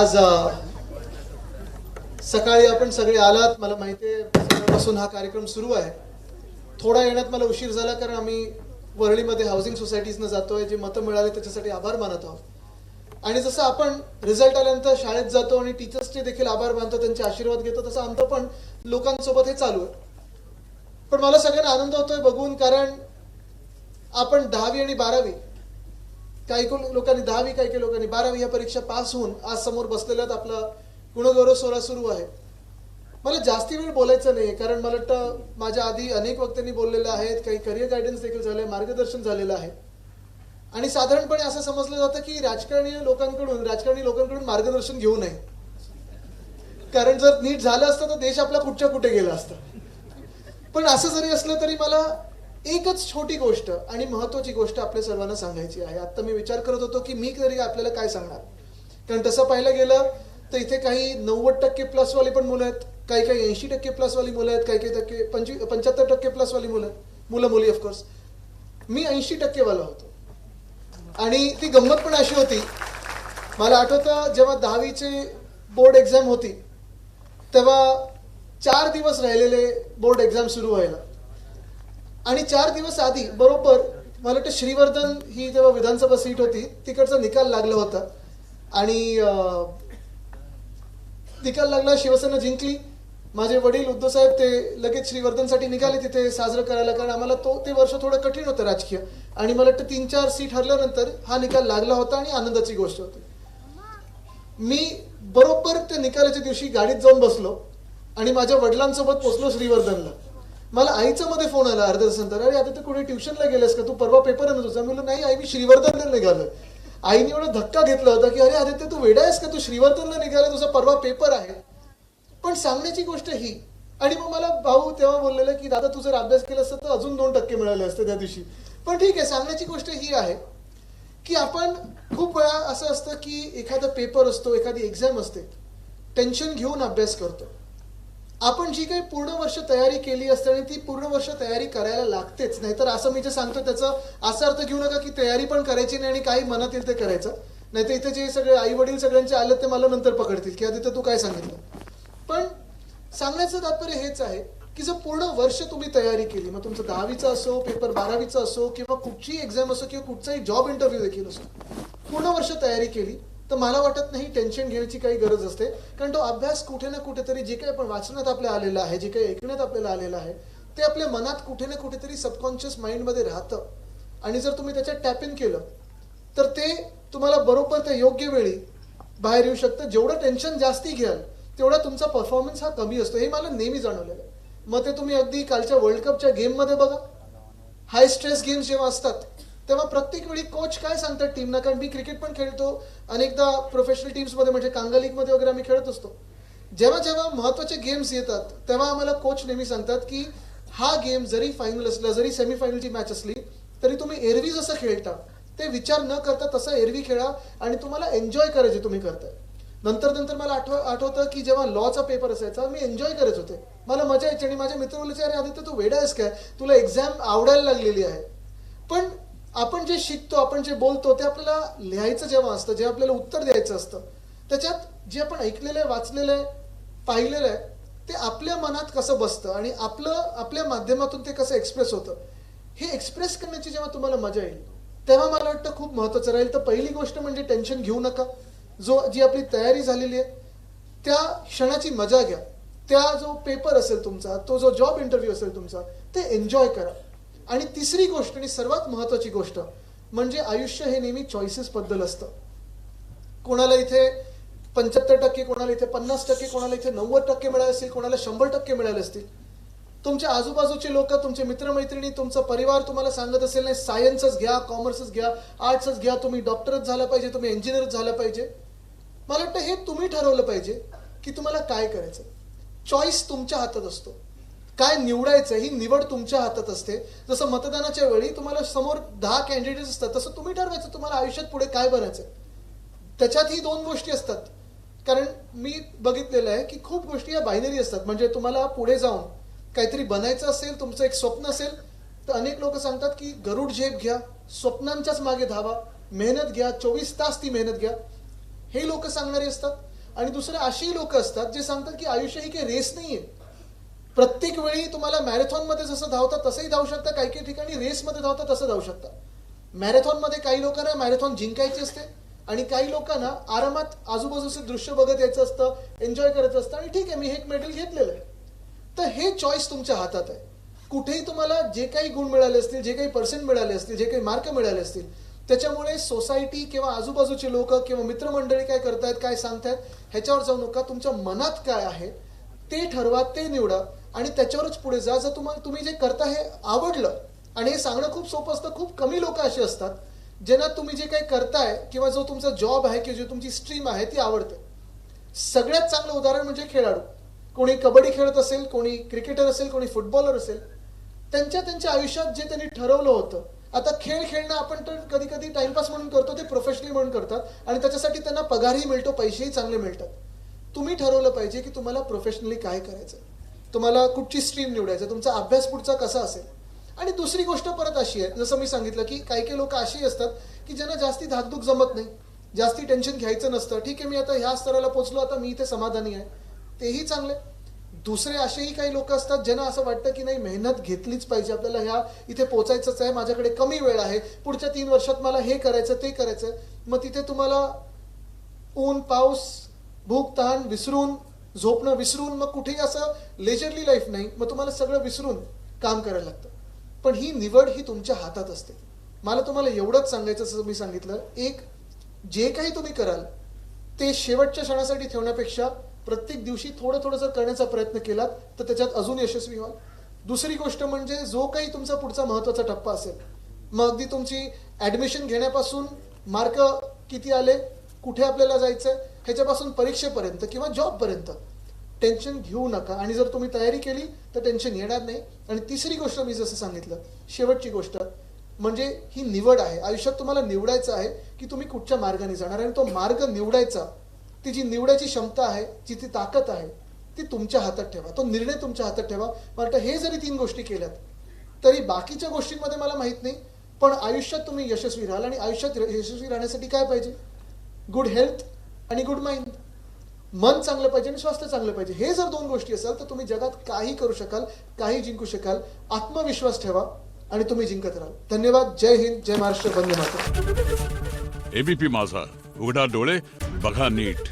आज सकाळी आपण सगळे आलात. मला माहिती आहे पासून हा कार्यक्रम सुरू आहे. थोडा येण्यात मला उशीर झाला कारण आम्ही वरळीमध्ये हाऊसिंग सोसायटीजनं जातोय. जे मतं मिळाले त्याच्यासाठी आभार मानत आहोत. आणि जसं आपण रिझल्ट आल्यानंतर शाळेत जातो आणि टीचर्सचे देखील आभार मानतो त्यांचे आशीर्वाद घेतो तसं आमचं पण लोकांसोबत हे चालू आहे. पण मला सगळ्यांना आनंद होतोय बघून कारण आपण दहावी आणि बारावी काही को- लोकांनी दहावी काही काही लोकांनी बारावी या परीक्षा पास होऊन आज समोर बसलेल्यात आपला गुणगौरव सोहळा सुरू आहे. मला जास्ती वेळ बोलायचं नाही कारण मला वाटतं माझ्या आधी अनेक वक्त्यांनी बोललेलं आहेत काही करिअर गायडन्स देखील झालंय मार्गदर्शन झालेलं आहे. आणि साधारणपणे असं समजलं जातं की राजकारणीय लोकांकडून राजकारणी लोकांकडून मार्गदर्शन घेऊ नये. कारण जर नीट झालं असतं तर देश आपला कुठच्या कुठे गेला असता. पण असं जरी असलं तरी मला एकच छोटी गोष्ट आणि महत्वाची गोष्ट आपल्या सर्वांना सांगायची आहे. आता मी विचार करत होतो की मी तरी आपल्याला काय सांगणार? कारण तसं पाहिलं गेलं तर इथे काही नव्वद टक्के प्लसवाली पण मुलं आहेत. काही काही ऐंशी टक्के प्लसवाली मुलं आहेत. काही काही टक्के पंचवी पंच्याहत्तर टक्के प्लसवाली मुलं आहेत. मुलं मुली ऑफकोर्स मी ऐंशी टक्केवाला होतो. आणि ती गंमत पण अशी होती. मला आठवतं जेव्हा दहावीचे बोर्ड एक्झाम होती तेव्हा चार दिवस राहिलेले बोर्ड एक्झाम सुरू व्हायला. आणि चार दिवस आधी बरोबर मला वाटतं श्रीवर्धन ही जेव्हा विधानसभा सीट होती तिकडचा निकाल लागला होता. आणि निकाल लागला शिवसेना जिंकली. माझे वडील उद्धवसाहेब ते लगेच श्रीवर्धनसाठी निघाले तिथे साजरं करायला कारण आम्हाला तो ते वर्ष थोडं कठीण होतं राजकीय. आणि मला वाटतं तीन चार सीट हरल्यानंतर हा निकाल लागला होता आणि आनंदाची गोष्ट होती. मी बरोबर त्या निकालाच्या दिवशी गाडीत जाऊन बसलो आणि माझ्या वडिलांसोबत पोचलो श्रीवर्धनला. मला आईचा मध्ये फोन आला अर्ध्या तासानंतर अरे आता तू कुठे ट्युशनला गेलेस का? तू परवा पेपर आहे ना तुझा मी म्हणलं नाही आई मी श्रीवर्धनला निघालो आईने एवढा धक्का घेतला होता की अरे आदित्य तू वेडा आहेस का? तू श्रीवर्धनला निघाला तुझा परवा पेपर आहे. पण सांगण्याची गोष्ट ही. आणि मग मला भाऊ तेव्हा बोललेलं की दादा तू जर अभ्यास केला असता तर अजून दोन टक्के मिळाले असते त्या दिवशी. पण ठीक आहे सांगण्याची गोष्ट ही आहे की आपण खूप वेळा असं असतं की एखादा पेपर असतो एखादी एक्झाम असते टेन्शन घेऊन अभ्यास करतो. आपण जी काही पूर्ण वर्ष तयारी केली असते आणि ती पूर्ण वर्ष तयारी करायला लागतेच. नाहीतर असं मी जे सांगतो त्याचा असा अर्थ घेऊ नका की तयारी पण करायची नाही आणि काही मनात येईल ते करायचं. नाहीतर इथे जे सगळे आई वडील सगळ्यांचे आले ते मला नंतर पकडतील की आधी तू काय सांगितलं? पण सांगण्याचं तात्पर्य हेच आहे की जर पूर्ण वर्ष तुम्ही तयारी केली मग तुमचं दहावीचं असो पेपर बारावीचं असो किंवा कुठचीही एक्झाम असो किंवा कुठचाही जॉब इंटरव्ह्यू देखील असो पूर्ण वर्ष तयारी केली तर मला वाटत नाही टेन्शन घेण्याची काही गरज असते. कारण तो अभ्यास कुठे ना कुठेतरी जे काही आपण वाचण्यात आपल्या आलेलं आहे जे काही ऐकण्यात आपल्याला आलेलं आहे ते आपल्या मनात कुठे ना कुठेतरी सबकॉन्शियस माइंडमध्ये राहतं. आणि जर तुम्ही त्याच्यात टॅप इन केलं तर ते तुम्हाला बरोबर त्या योग्य वेळी बाहेर येऊ शकतं. जेवढं टेन्शन जास्ती घ्याल तेवढा तुमचा परफॉर्मन्स हा कमी असतो. हे मला नेहमी जाणवलेलं आहे. मग ते तुम्ही अगदी कालच्या वर्ल्ड कपच्या गेममध्ये बघा. हाय स्ट्रेस गेम्स जेव्हा असतात तेव्हा प्रत्येक वेळी कोच काय सांगतात टीमना कारण मी क्रिकेट पण खेळतो. अनेकदा प्रोफेशनल टीम्समध्ये म्हणजे कांगा लीगमध्ये वगैरे आम्ही खेळत असतो. जेव्हा जेव्हा महत्त्वाचे गेम्स येतात तेव्हा आम्हाला कोच नेहमी सांगतात की हा गेम जरी फायनल असला जरी सेमीफायनलची मॅच असली तरी तुम्ही एरवी जसं खेळता ते विचार न करता तसं एरवी खेळा आणि तुम्हाला एन्जॉय करायचे तुम्ही करताय. नंतर नंतर मला आठव आठवतं की जेव्हा लॉचा पेपर असायचा मी एन्जॉय करत होते. मला मजा यायची आणि माझ्या मित्र बोलायचे अरे आदित्य तू वेडा आहेस काय? तुला एक्झाम आवडायला लागलेली आहे. पण आपण जे शिकतो आपण जे बोलतो ते आपल्याला लिहायचं जेव्हा असतं जे आपल्याला उत्तर द्यायचं असतं त्याच्यात जे आपण ऐकलेलं आहे वाचलेलं आहे पाहिलेलं आहे ते आपल्या मनात कसं बसतं आणि आपलं आपल्या माध्यमातून ते कसं एक्सप्रेस होतं हे एक्सप्रेस करण्याची जेव्हा तुम्हाला मजा येईल तेव्हा मला वाटतं खूप महत्त्वाचं राहील. तर पहिली गोष्ट म्हणजे टेन्शन घेऊ नका. जो जी आपली तयारी झालेली आहे त्या क्षणाची मजा घ्या. त्या जो पेपर असेल तुमचा तो जो जॉब इंटरव्ह्यू असेल तुमचा ते एन्जॉय करा. आणि तिसरी गोष्ट आणि सर्वात महत्वाची गोष्ट म्हणजे आयुष्य हे नेहमी चॉईसेस बद्दल असतं. कोणाला इथे पंच्याहत्तर टक्के कोणाला इथे पन्नास टक्के कोणाला इथे नव्वद टक्के मिळाले असतील कोणाला शंभर टक्के मिळाले असतील. तुमच्या आजूबाजूचे लोक तुमचे मित्रमैत्रिणी तुमचा परिवार तुम्हाला सांगत असेल नाही सायन्सच घ्या कॉमर्सच घ्या आर्ट्सच घ्या तुम्ही डॉक्टरच झाला पाहिजे तुम्ही इंजिनियरच झाला पाहिजे. मला वाटतं हे तुम्ही ठरवलं पाहिजे की तुम्हाला काय करायचं चॉईस तुमच्या हातात असतो. काय निवडायचं ही निवड तुमच्या हातात असते. जसं मतदानाच्या वेळी तुम्हाला समोर दहा कॅन्डिडेट असतात तसं तुम्ही ठरवायचं तुम्हाला आयुष्यात पुढे काय बनायचं त्याच्यात ही दोन गोष्टी असतात. कारण मी बघितलेलं आहे की खूप गोष्टी या बायनरी असतात. म्हणजे तुम्हाला पुढे जाऊन काहीतरी बनायचं असेल तुमचं एक स्वप्न असेल तर अनेक लोक सांगतात की गरुड झेप घ्या स्वप्नांच्याच मागे धावा मेहनत घ्या चोवीस तास ती मेहनत घ्या. हे लोक सांगणारे असतात. आणि दुसरं अशीही लोक असतात जे सांगतात की आयुष्य ही काही रेस नाही आहे प्रत्येक वेळी तुम्हाला मॅरेथॉनमध्ये जसं धावता तसंही धावू शकता. काही काही ठिकाणी रेसमध्ये धावता तसं धावू शकता. मॅरेथॉनमध्ये काही लोकांना मॅरेथॉन जिंकायची असते आणि काही लोकांना आरामात आजूबाजूचे दृश्य बघत यायचं असतं एन्जॉय करायचं असतं आणि ठीक आहे मी हे एक मेडल घेतलेलं आहे. तर हे चॉईस तुमच्या हातात आहे. कुठेही तुम्हाला जे काही गुण मिळाले असतील जे काही पर्सेंट मिळाले असतील जे काही मार्क मिळाले असतील त्याच्यामुळे सोसायटी किंवा आजूबाजूचे लोक किंवा मित्रमंडळी काय करतायत काय सांगतायत ह्याच्यावर जाऊ नका. तुमच्या मनात काय आहे ते ठरवा ते निवडा. आणि त्याच्यावरच पुढे जा. जर तुम्हाला तुम्ही जे करता हे आवडलं आणि हे सांगणं खूप सोपं असतं खूप कमी लोक असे असतात ज्यांना तुम्ही जे काही करताय किंवा जो तुमचा जॉब आहे किंवा जी तुमची स्ट्रीम आहे ती आवडते. सगळ्यात चांगलं उदाहरण म्हणजे खेळाडू. कोणी कबड्डी खेळत असेल कोणी क्रिकेटर असेल कोणी फुटबॉलर असेल त्यांच्या त्यांच्या आयुष्यात जे त्यांनी ठरवलं होतं आता खेळ खेळणं आपण तर कधी कधी टाइमपास म्हणून करतो ते प्रोफेशनली म्हणून करतात आणि त्याच्यासाठी त्यांना पगारही मिळतो पैसेही चांगले मिळतात. तुम्ही ठरवलं पाहिजे की तुम्हाला प्रोफेशनली काय करायचं तुम्हाला कुठची स्ट्रीम निवडायचं तुमचा अभ्यास पुढचा कसा असेल? आणि दुसरी गोष्ट परत अशी आहे जसं मी सांगितलं की काही काही लोक अशी असतात की ज्यांना जास्ती धाकधूक जमत नाही जास्ती टेन्शन घ्यायचं नसतं. ठीक आहे मी आता ह्या स्तराला पोचलो आता मी इथे समाधानी आहे. तेही चांगले दुसरे असेही काही लोक असतात ज्यांना असं वाटतं की नाही मेहनत घेतलीच पाहिजे. आपल्याला ह्या इथे पोचायचंच आहे माझ्याकडे कमी वेळ आहे. पुढच्या तीन वर्षात मला हे करायचं ते करायचं मग तिथे तुम्हाला ऊन पाऊस भूक तहान विसरून झोपणं विसरून मग कुठेही असं लेजरली लाईफ नाही मग तुम्हाला सगळं विसरून काम करायला लागतं. पण ही निवड ही तुमच्या हातात असते. मला तुम्हाला एवढंच सांगायचं जसं मी सांगितलं. एक जे काही तुम्ही कराल ते शेवटच्या क्षणासाठी ठेवण्यापेक्षा प्रत्येक दिवशी थोडं थोडं जर करण्याचा प्रयत्न केलात तर त्याच्यात अजून यशस्वी व्हाल. दुसरी गोष्ट म्हणजे जो काही तुमचा पुढचा महत्त्वाचा टप्पा असेल मग अगदी तुमची ऍडमिशन घेण्यापासून मार्क किती आले? कुठे आपल्याला जायचंय ह्याच्यापासून परीक्षेपर्यंत किंवा जॉबपर्यंत टेन्शन घेऊ नका. आणि जर तुम्ही तयारी केली तर टेन्शन येणार नाही. आणि तिसरी गोष्ट मी जसं सांगितलं शेवटची गोष्ट म्हणजे ही निवड आहे. आयुष्यात तुम्हाला निवडायचं आहे की तुम्ही कुठच्या मार्गाने जाणार. आणि तो मार्ग निवडायचा ती जी निवडायची क्षमता आहे जी ती ताकद आहे ती तुमच्या हातात ठेवा. तो निर्णय तुमच्या हातात ठेवा. मला वाटतं हे जरी तीन गोष्टी केल्यात तरी बाकीच्या गोष्टींमध्ये मला माहीत नाही. पण आयुष्यात तुम्ही यशस्वी राहाल आणि आयुष्यात यशस्वी राहण्यासाठी काय पाहिजे? गुड हेल्थ आणि गुड माइंड मन चांगलं पाहिजे आणि स्वास्थ्य चांगलं पाहिजे. हे जर दोन गोष्टी असाल तर तुम्ही जगात काही करू शकाल काही जिंकू शकाल. आत्मविश्वास ठेवा आणि तुम्ही जिंकत राहाल. धन्यवाद. जय हिंद. जय महाराष्ट्र. वंदे माता एबीपी माझा. उघडा डोळे बघा नीट.